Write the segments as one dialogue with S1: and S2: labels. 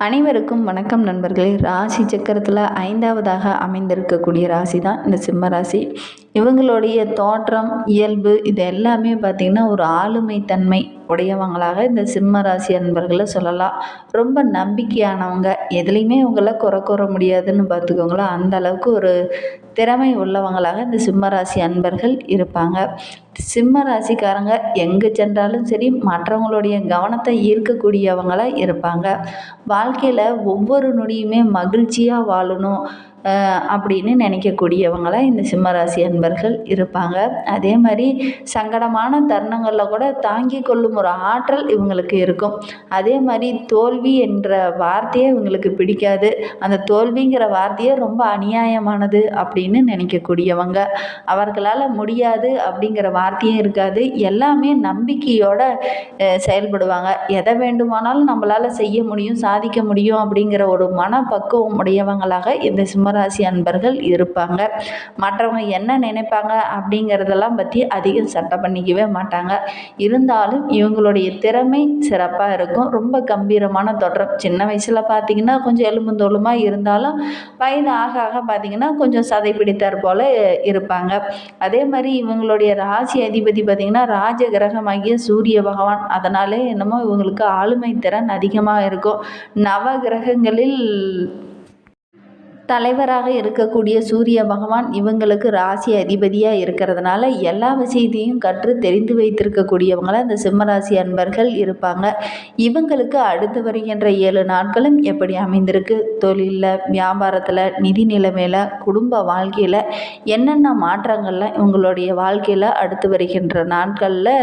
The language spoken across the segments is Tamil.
S1: அனைவருக்கும் வணக்கம் நண்பர்களே. ராசி சக்கரத்தில் ஐந்தாவதாக அமைந்திருக்கக்கூடிய ராசி தான் இந்த சிம்ம ராசி. இவங்களுடைய தோற்றம் இயல்பு இது எல்லாமே பார்த்திங்கன்னா ஒரு ஆளுமை தன்மை உடையவங்களாக இந்த சிம்ம ராசி அன்பர்களை சொல்லலாம். ரொம்ப நம்பிக்கையானவங்க. எதுலேயுமே இவங்கள குறை கூற முடியாதுன்னு பார்த்துக்கோங்களேன். அந்த அளவுக்கு ஒரு திறமை உள்ளவங்களாக இந்த சிம்ம ராசி அன்பர்கள் இருப்பாங்க. சிம்ம ராசிக்காரங்க எங்கே சென்றாலும் சரி மற்றவங்களுடைய கவனத்தை ஈர்க்கக்கூடியவங்களாக இருப்பாங்க. வாழ்க்கையில் ஒவ்வொரு நொடியுமே மகிழ்ச்சியாக வாழணும். அப்படின்னு நினைக்கக்கூடியவங்களாக இந்த சிம்மராசி அன்பர்கள் இருப்பாங்க. அதே மாதிரி சங்கடமான தருணங்களில் கூட தாங்கி கொள்ளும் ஒரு ஆற்றல் இவங்களுக்கு இருக்கும். அதே மாதிரி தோல்வி என்ற வார்த்தையே இவங்களுக்கு பிடிக்காது. அந்த தோல்விங்கிற வார்த்தையே ரொம்ப அநியாயமானது அப்படின்னு நினைக்கக்கூடியவங்க. அவர்களால் முடியாது அப்படிங்கிற வார்த்தையும் இருக்காது. எல்லாமே நம்பிக்கையோட செயல்படுவாங்க. எதை வேண்டுமானாலும் நம்மளால் செய்ய முடியும் சாதிக்க முடியும் அப்படிங்கிற ஒரு மனப்பக்குவம் உடையவங்களாக இந்த சிம்ம கும்பராசி அன்பர்கள் இருப்பாங்க. மற்றவங்க என்ன நினைப்பாங்க அப்படிங்கிறதெல்லாம் பற்றி அதிகம் சட்டை பண்ணிக்கவே மாட்டாங்க. இருந்தாலும் இவங்களுடைய திறமை சிறப்பாக இருக்கும். ரொம்ப கம்பீரமான தொடர். சின்ன வயசில் பார்த்திங்கன்னா கொஞ்சம் எலும்புந்தோலுமாக இருந்தாலும் வயது ஆக ஆக பார்த்திங்கன்னா கொஞ்சம் சதை பிடித்தார் போல் இருப்பாங்க. அதே மாதிரி இவங்களுடைய ராசி அதிபதி பார்த்திங்கன்னா ராஜ கிரகமாகிய சூரிய பகவான். அதனாலே என்னமோ இவங்களுக்கு ஆளுமை திறன் அதிகமாக இருக்கும். நவ கிரகங்களில் தலைவராக இருக்கக்கூடிய சூரிய பகவான் இவங்களுக்கு ராசி அதிபதியாக இருக்கிறதுனால எல்லா விஷயத்தையும் கற்று தெரிந்து வைத்திருக்கக்கூடியவங்களாக இந்த சிம்மராசி அன்பர்கள் இருப்பாங்க. இவங்களுக்கு அடுத்து வருகின்ற ஏழு நாட்களும் எப்படி அமைந்திருக்கு? தொழிலில் வியாபாரத்தில் நிதி நிலைமையில் குடும்ப வாழ்க்கையில் என்னென்ன மாற்றங்கள்லாம் இவங்களுடைய வாழ்க்கையில் அடுத்து வருகின்ற நாட்களில்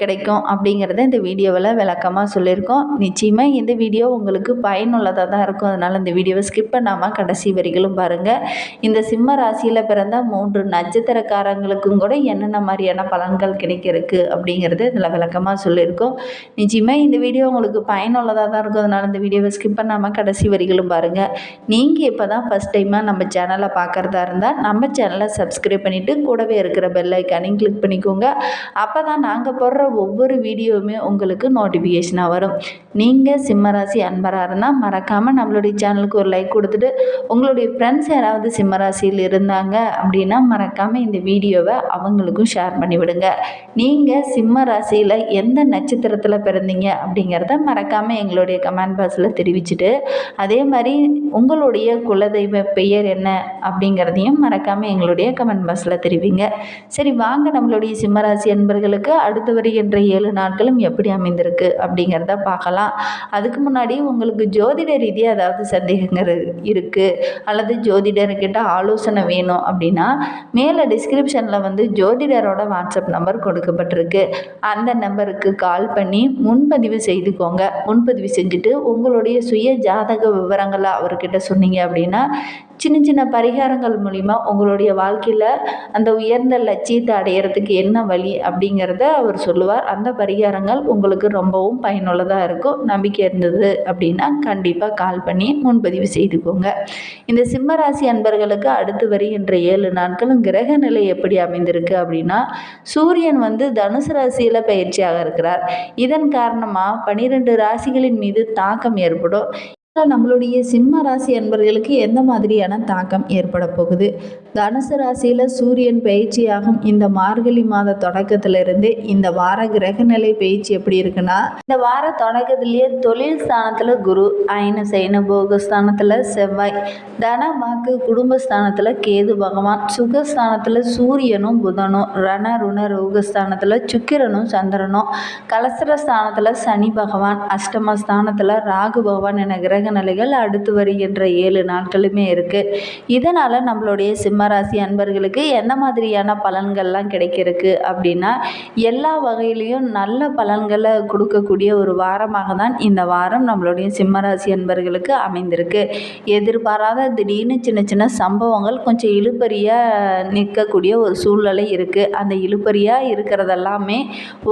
S1: கிடைக்கும் அப்படிங்கிறத இந்த வீடியோவில் விளக்கமாக சொல்லியிருக்கோம். நிச்சயமாக இந்த வீடியோ உங்களுக்கு பயனுள்ளதாக தான் இருக்கும். அதனால் இந்த வீடியோவை ஸ்கிப் பண்ணாமல் கடைசி வரிகளும் பாருங்கள் இந்த சிம்ம ராசியில் பிறந்த மூன்று நட்சத்திரக்காரங்களுக்கும் கூட என்னென்ன மாதிரியான பலன்கள் கிடைக்கிறதுக்கு அப்படிங்கிறது இதில் விளக்கமாக சொல்லியிருக்கோம். நிச்சயமாக இந்த வீடியோ உங்களுக்கு பயனுள்ளதாக தான் இருக்கும். அதனால் இந்த வீடியோவை ஸ்கிப் பண்ணாமல் கடைசி வரிகளும் பாருங்கள் நீங்கள் இப்போ தான் ஃபஸ்ட் டைமாக நம்ம சேனலை பார்க்குறதா இருந்தால் நம்ம சேனலை சப்ஸ்கிரைப் பண்ணிவிட்டு கூடவே இருக்கிற பெல் ஐக்கானையும் கிளிக் பண்ணிக்கோங்க. அப்போ தான் நாங்கள் போடுற ஒவ்வொரு வீடியோவுமே உங்களுக்கு நோட்டிஃபிகேஷனாக வரும். நீங்கள் சிம்மராசி அன்பராக இருந்தால் மறக்காமல் நம்மளுடைய சேனலுக்கு ஒரு லைக் கொடுத்துட்டு உங்களுடைய ஃப்ரெண்ட்ஸ் யாராவது சிம்மராசியில் இருந்தாங்க அப்படின்னா மறக்காமல் இந்த வீடியோவை அவங்களுக்கும் ஷேர் பண்ணிவிடுங்க. நீங்கள் சிம்ம ராசியில் எந்த நட்சத்திரத்தில் பிறந்தீங்க அப்படிங்கிறத மறக்காமல் எங்களுடைய கமெண்ட் பாக்ஸில் தெரிவிச்சுட்டு அதே மாதிரி உங்களுடைய குலதெய்வ பெயர் என்ன அப்படிங்கிறதையும் மறக்காமல் எங்களுடைய கமெண்ட் பாக்ஸில் தெரிவிங்க. சரி வாங்க நம்மளுடைய சிம்மராசி அன்பர்களுக்கு அடுத்து வருகின்ற ஏழு நாட்களும் எப்படி அமைந்திருக்கு அப்படிங்கிறத பார்க்கலாம். அதுக்கு முன்னாடி உங்களுக்கு ஜோதிட ரீதியாக ஏதாவது சந்தேகங்கள் இருக்குது அல்லது ஜோதிடர்கிட்ட ஆலோசனை வேணும் அப்படின்னா மேலே டிஸ்கிரிப்ஷனில் வந்து ஜோதிடரோட வாட்ஸ்அப் நம்பர் கொடுக்கப்பட்டிருக்கு. அந்த நம்பருக்கு கால் பண்ணி முன்பதிவு செய்துக்கோங்க. முன்பதிவு செஞ்சுட்டு உங்களுடைய சுய ஜாதக விவரங்களை அவர்கிட்ட சொன்னீங்க அப்படின்னா சின்ன சின்ன பரிகாரங்கள் மூலிமா உங்களுடைய வாழ்க்கையில் அந்த உயர்ந்த லட்சியத்தை அடையிறதுக்கு என்ன வழி அப்படிங்கிறத அவர் சொல்லுவார். அந்த பரிகாரங்கள் உங்களுக்கு ரொம்பவும் பயனுள்ளதாக இருக்கும். நம்பிக்கை இருந்தது அப்படின்னா கண்டிப்பாக கால் பண்ணி முன்பதிவு செய்துக்கோங்க. இந்த சிம்மராசி அன்பர்களுக்கு அடுத்து வருகின்ற ஏழு நாட்களும் கிரக நிலை எப்படி அமைந்திருக்கு அப்படின்னா சூரியன் வந்து தனுசு ராசியில் பயிற்சியாக இருக்கிறார். இதன் காரணமாக பனிரெண்டு ராசிகளின் மீது தாக்கம் ஏற்படும். நம்மளுடைய சிம்ம ராசி அன்பர்களுக்கு எந்த மாதிரியான தாக்கம் ஏற்பட போகுது? தனுசு ராசியில் சூரியன் பயிற்சியாகும். இந்த மார்கழி மாத தொடக்கத்திலிருந்து இந்த வார கிரகநிலை பயிற்சி எப்படி இருக்குன்னா இந்த வார தொடக்கத்திலேயே தொழில் ஸ்தானத்தில் குரு அயன சைன போகஸ்தானத்தில் செவ்வாய் தன வாக்கு குடும்பஸ்தானத்தில் கேது பகவான் சுகஸ்தானத்தில் சூரியனும் புதனும் ரண ருண ரோகஸ்தானத்தில் சுக்கிரனும் சந்திரனும் கலசர ஸ்தானத்தில் சனி பகவான் அஷ்டமஸ்தானத்தில் ராகு பகவான் என கிரக நிலைகள் அடுத்து வருகின்ற ஏழு நாட்களுமே இருக்குது இதனால் நம்மளுடைய சிம்மராசி அன்பர்களுக்கு எந்த மாதிரியான பலன்கள்லாம் கிடைக்கிறதுக்கு அப்படின்னா எல்லா வகையிலையும் நல்ல பலன்களை கொடுக்கக்கூடிய ஒரு வாரமாக தான் இந்த வாரம் நம்மளுடைய சிம்மராசி அன்பர்களுக்கு அமைந்திருக்கு. எதிர்பாராத திடீர்னு சின்ன சின்ன சம்பவங்கள் கொஞ்சம் இழுப்பறியாக நிற்கக்கூடிய ஒரு சூழ்நிலை இருக்குது அந்த இழுப்பறியாக இருக்கிறதெல்லாமே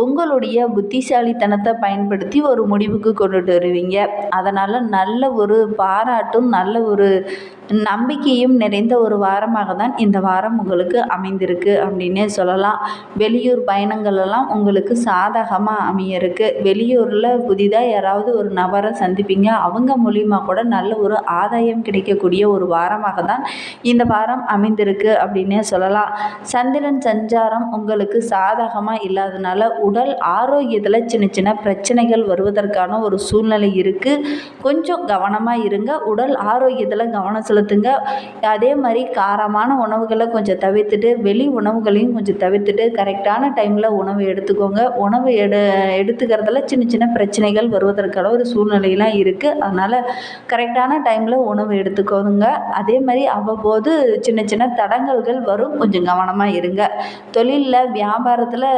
S1: உங்களுடைய புத்திசாலித்தனத்தை பயன்படுத்தி ஒரு முடிவுக்கு கொண்டுட்டு வருவீங்க. அதனால் நல்ல நல்ல ஒரு பாராட்டும் நல்ல ஒரு நம்பிக்கையும் நிறைந்த ஒரு வாரமாக தான் இந்த வாரம் உங்களுக்கு அமைந்திருக்கு அப்படின்னே சொல்லலாம். வெளியூர் பயணங்கள் எல்லாம் உங்களுக்கு சாதகமாக அமைய இருக்கு வெளியூரில் புதிதாக யாராவது ஒரு நபரை சந்திப்பீங்க. அவங்க மூலியமாக கூட நல்ல ஒரு ஆதாயம் கிடைக்கக்கூடிய ஒரு வாரமாக தான் இந்த வாரம் அமைந்திருக்கு அப்படின்னே சொல்லலாம். சந்திரன் சஞ்சாரம் உங்களுக்கு சாதகமாக இல்லாதனால உடல் ஆரோக்கியத்தில் சின்ன சின்ன பிரச்சனைகள் வருவதற்கான ஒரு சூழ்நிலை இருக்குது கொஞ்சம் கவனமாக இருங்க. உடல் ஆரோக்கியத்தில் கவனம் செலுத்துங்க அதே மாதிரி காரமான உணவுகளை கொஞ்சம் தவிர்த்துட்டு வெளி உணவுகளையும் கொஞ்சம் தவிர்த்துட்டு கரெக்டான டைமில் உணவு எடுத்துக்கோங்க. உணவு எடு எடுத்துக்கிறதுல சின்ன சின்ன பிரச்சனைகள் வருவதற்கான ஒரு சூழ்நிலையெல்லாம் இருக்குது அதனால் கரெக்டான டைமில் உணவு எடுத்துக்கோங்க. அதே மாதிரி அவ்வப்போது சின்ன சின்ன தடங்கல்கள் வரும். கொஞ்சம் கவனமாக இருங்க. தொழிலில் வியாபாரத்தில்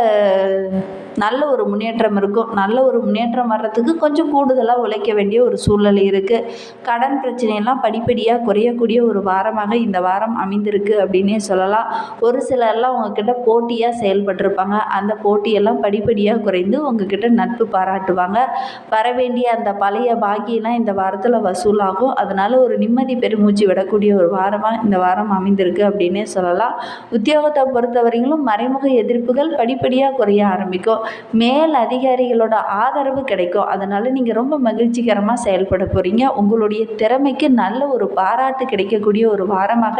S1: நல்ல ஒரு முன்னேற்றம் இருக்கும். நல்ல ஒரு முன்னேற்றம் வர்றதுக்கு கொஞ்சம் கூடுதலாக உழைக்க வேண்டிய ஒரு சூழ்நிலை இருக்குது கடன் பிரச்சனையெல்லாம் படிப்படியாக குறையக்கூடிய ஒரு வாரமாக இந்த வாரம் அமைந்திருக்கு அப்படின்னே சொல்லலாம். ஒரு சிலர்லாம் உங்ககிட்ட போட்டியாக செயல்பட்டிருப்பாங்க. அந்த போட்டியெல்லாம் படிப்படியாக குறைந்து உங்ககிட்ட நட்பு பாராட்டுவாங்க. வர வேண்டிய அந்த பழைய பாக்கியெல்லாம் இந்த வாரத்தில் வசூலாகும். அதனால் ஒரு நிம்மதி பெருமூச்சு விடக்கூடிய ஒரு வாரமாக இந்த வாரம் அமைந்திருக்கு அப்படின்னே சொல்லலாம். உத்தியோகத்தை பொறுத்தவரையிலும் மறைமுக எதிர்ப்புகள் படிப்படியாக குறைய ஆரம்பிக்கும். மேல் அதிகாரிகளோட ஆதரவு கிடைக்கும். அதனால் நீங்கள் ரொம்ப மகிழ்ச்சிகரமாக செயல்பட போகிறீங்க உங்களுடைய திறமைக்கு நல்ல ஒரு பாராட்டு கிடைக்கக்கூடிய ஒரு வாரமாக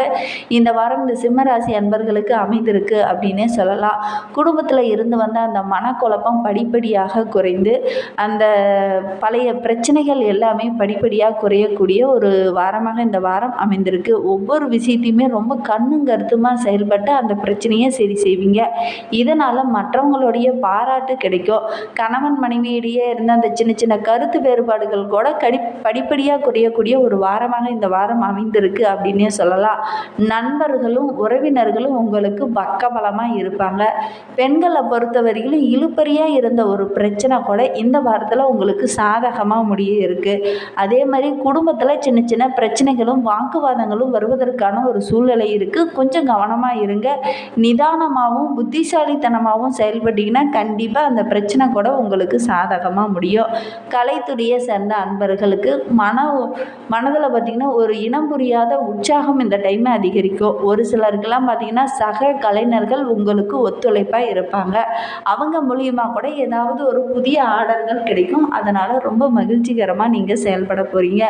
S1: இந்த வாரம் இந்த சிம்மராசி அன்பர்களுக்கு அமைந்திருக்கு அப்படின்னே சொல்லலாம். குடும்பத்தில் இருந்து வந்த அந்த மனக்குழப்பம் படிப்படியாக குறைந்து அந்த பழைய பிரச்சனைகள் எல்லாமே படிப்படியாக குறையக்கூடிய ஒரு வாரமாக இந்த வாரம் அமைந்திருக்கு. ஒவ்வொரு விஷயத்தையுமே ரொம்ப கண்ணும் கருத்துமாக செயல்பட்டு அந்த பிரச்சனையை சரி செய்வீங்க. இதனால் மற்றவங்களுடைய பாராட்டு கிடைக்கும். கணவன் மனைவியிடையே இருந்த அந்த சின்ன சின்ன கருத்து வேறுபாடுகள் கூட கடி படிப்படியாக குறையக்கூடிய ஒரு வாரமாக இந்த வாரம் அமைந்திருக்கு அப்படின்னே சொல்லலாம். நண்பர்களும் உறவினர்களும் உங்களுக்கு பக்கபலமாக இருப்பாங்க. பெண்களை பொறுத்தவரையிலும் இழுப்பறியாக இருந்த ஒரு பிரச்சனை கூட இந்த வாரத்தில் உங்களுக்கு சாதகமாக முடிய இருக்குது அதே மாதிரி குடும்பத்தில் சின்ன சின்ன பிரச்சனைகளும் வாக்குவாதங்களும் வருவதற்கான ஒரு சூழ்நிலை இருக்குது கொஞ்சம் கவனமாக இருங்க. நிதானமாகவும் புத்திசாலித்தனமாகவும் செயல்பட்டீங்கன்னா கண்டிப்பாக கண்டிப்பாக அந்த பிரச்சனை கூட உங்களுக்கு சாதகமாக முடியும். கலைத்துறையை சேர்ந்த அன்பர்களுக்கு மன மனதில் பார்த்திங்கன்னா ஒரு இனம் புரியாத உற்சாகம் இந்த டைமில் அதிகரிக்கும். ஒரு சிலருக்கெல்லாம் பார்த்திங்கன்னா சக கலைஞர்கள் உங்களுக்கு ஒத்துழைப்பாக இருப்பாங்க. அவங்க மூலியமாக கூட ஏதாவது ஒரு புதிய ஆர்டர்கள் கிடைக்கும். அதனால் ரொம்ப மகிழ்ச்சிகரமாக நீங்கள் செயல்பட போகிறீங்க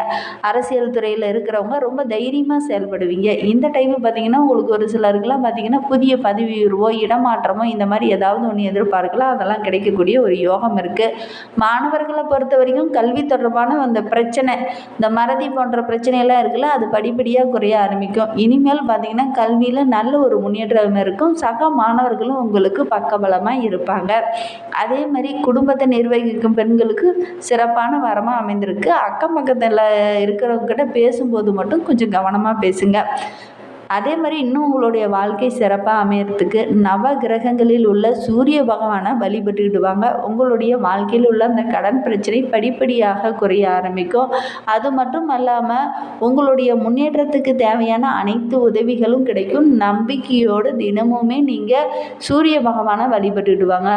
S1: அரசியல் துறையில் இருக்கிறவங்க ரொம்ப தைரியமாக செயல்படுவீங்க. இந்த டைமு பார்த்திங்கன்னா உங்களுக்கு ஒரு சிலருக்குலாம் பார்த்திங்கன்னா புதிய பதவி உயர்வோ இடமாற்றமோ இந்த மாதிரி ஏதாவது ஒன்று எதிர்பார்க்கலாம். அதெல்லாம் கிடைக்கக்கூடிய ஒரு யோகம் இருக்குது மாணவர்களை பொறுத்த வரைக்கும் கல்வி தொடர்பான அந்த பிரச்சனை இந்த மறதி போன்ற பிரச்சனையெல்லாம் இருக்குல்ல அது படிப்படியாக குறைய ஆரம்பிக்கும். இனிமேல் பார்த்திங்கன்னா கல்வியில் நல்ல ஒரு முன்னேற்றம் இருக்கும். சக மாணவர்களும் உங்களுக்கு பக்கபலமாக இருப்பாங்க. அதே மாதிரி குடும்பத்தை நிர்வகிக்கும் பெண்களுக்கு சிறப்பான வரமாக அமைந்திருக்கு. அக்கம் பக்கத்தில் இருக்கிறவங்ககிட்ட பேசும்போது மட்டும் கொஞ்சம் கவனமாக பேசுங்க. அதே மாதிரி இன்னும் உங்களுடைய வாழ்க்கை சிறப்பாக அமையறதுக்கு நவ கிரகங்களில் உள்ள சூரிய பகவானை வழிபட்டுக்கிடுவாங்க. உங்களுடைய வாழ்க்கையில் உள்ள அந்த கடன் பிரச்சனை படிப்படியாக குறைய ஆரம்பிக்கும். அது மட்டும் அல்லாமல் உங்களுடைய முன்னேற்றத்துக்கு தேவையான அனைத்து உதவிகளும் கிடைக்கும். நம்பிக்கையோடு தினமுமே நீங்கள் சூரிய பகவானை வழிபட்டுடுவாங்க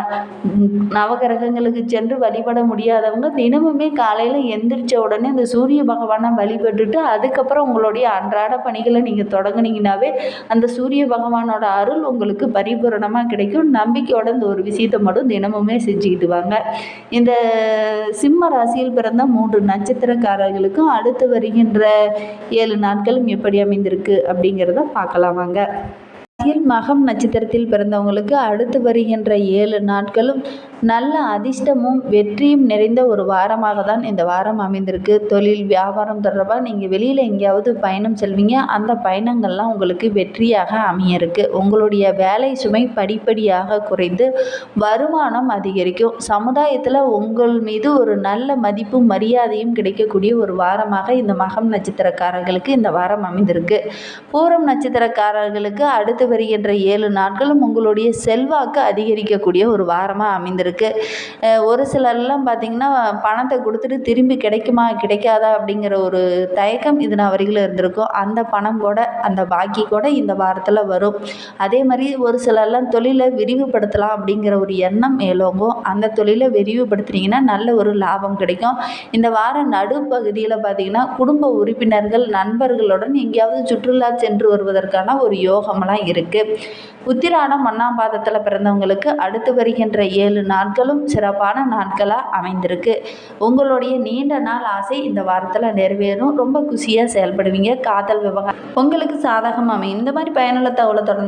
S1: நவகிரகங்களுக்கு சென்று வழிபட முடியாதவங்க தினமுமே காலையில் எந்திரிச்ச உடனே இந்த சூரிய பகவானை வழிபட்டுட்டு அதுக்கப்புறம் உங்களுடைய அன்றாட பணிகளை நீங்கள் தொடங்குனீங்க பண்ணிங்கனாவே அந்த சூரிய பகவானோட அருள் உங்களுக்கு பரிபூரணமாக கிடைக்கும். நம்பிக்கையோட இந்த ஒரு விஷயத்தை மட்டும் தினமுமே செஞ்சுக்கிட்டு வாங்க. இந்த சிம்ம ராசியில் பிறந்த மூன்று நட்சத்திரக்காரர்களுக்கும் அடுத்து வருகின்ற ஏழு நாட்களும் எப்படி அமைந்திருக்கு அப்படிங்கிறத பார்க்கலாம் வாங்க. ராசியில் மகம் நட்சத்திரத்தில் பிறந்தவங்களுக்கு அடுத்து வருகின்ற ஏழு நாட்களும் நல்ல அதிர்ஷ்டமும் வெற்றியும் நிறைந்த ஒரு வாரமாக தான் இந்த வாரம் அமைந்திருக்கு. தொழில் வியாபாரம் தொடர்பாக நீங்கள் வெளியில் எங்கேயாவது பயணம் செல்வீங்க. அந்த பயணங்கள்லாம் உங்களுக்கு வெற்றியாக அமைய இருக்கு உங்களுடைய வேலை சுமை படிப்படியாக குறைந்து வருமானம் அதிகரிக்கும். சமுதாயத்தில் உங்கள் மீது ஒரு நல்ல மதிப்பும் மரியாதையும் கிடைக்கக்கூடிய ஒரு வாரமாக இந்த மகம் நட்சத்திரக்காரர்களுக்கு இந்த வாரம் அமைந்திருக்கு. பூரம் நட்சத்திரக்காரர்களுக்கு அடுத்து வருகின்ற ஏழு நாட்களும் உங்களுடைய செல்வாக்கு அதிகரிக்கக்கூடிய ஒரு வாரமாக அமைந்திருக்கு. ஒரு சிலர்லாம் பார்த்திங்கன்னா பணத்தை கொடுத்துட்டு திரும்பி கிடைக்குமா கிடைக்காதா அப்படிங்கிற ஒரு தயக்கம் இது நான் வரைக்கும் இருந்திருக்கும். அந்த பணம் கூட அந்த பாக்கி கூட இந்த வாரத்தில் வரும். அதே மாதிரி ஒரு சிலர்லாம் தொழிலை விரிவுபடுத்தலாம் அப்படிங்கிற ஒரு எண்ணம் மேலோங்கும். அந்த தொழிலை விரிவுபடுத்துனீங்கன்னா நல்ல ஒரு லாபம் கிடைக்கும். இந்த வார நடுப்பகுதியில் பார்த்திங்கன்னா குடும்ப உறுப்பினர்கள் நண்பர்களுடன் எங்கேயாவது சுற்றுலா சென்று வருவதற்கான ஒரு யோகமெல்லாம் இருக்குது இருக்குது உத்திராடம் ஒன்றாம் பாதத்தில் பிறந்தவங்களுக்கு அடுத்து வருகின்ற ஏழு நாட்களும் சிறப்பான நாட்களாக அமைந்திருக்கு. உங்களுடைய நீண்ட நாள் ஆசை இந்த வாரத்தில் நிறைவேறும். ரொம்ப குஷியாக செயல்படுவீங்க. காதல் விவகாரம். உங்களுக்கு சாதகம் அமையும். இந்த மாதிரி பயனுள்ள தகவலை தொடர்ந்து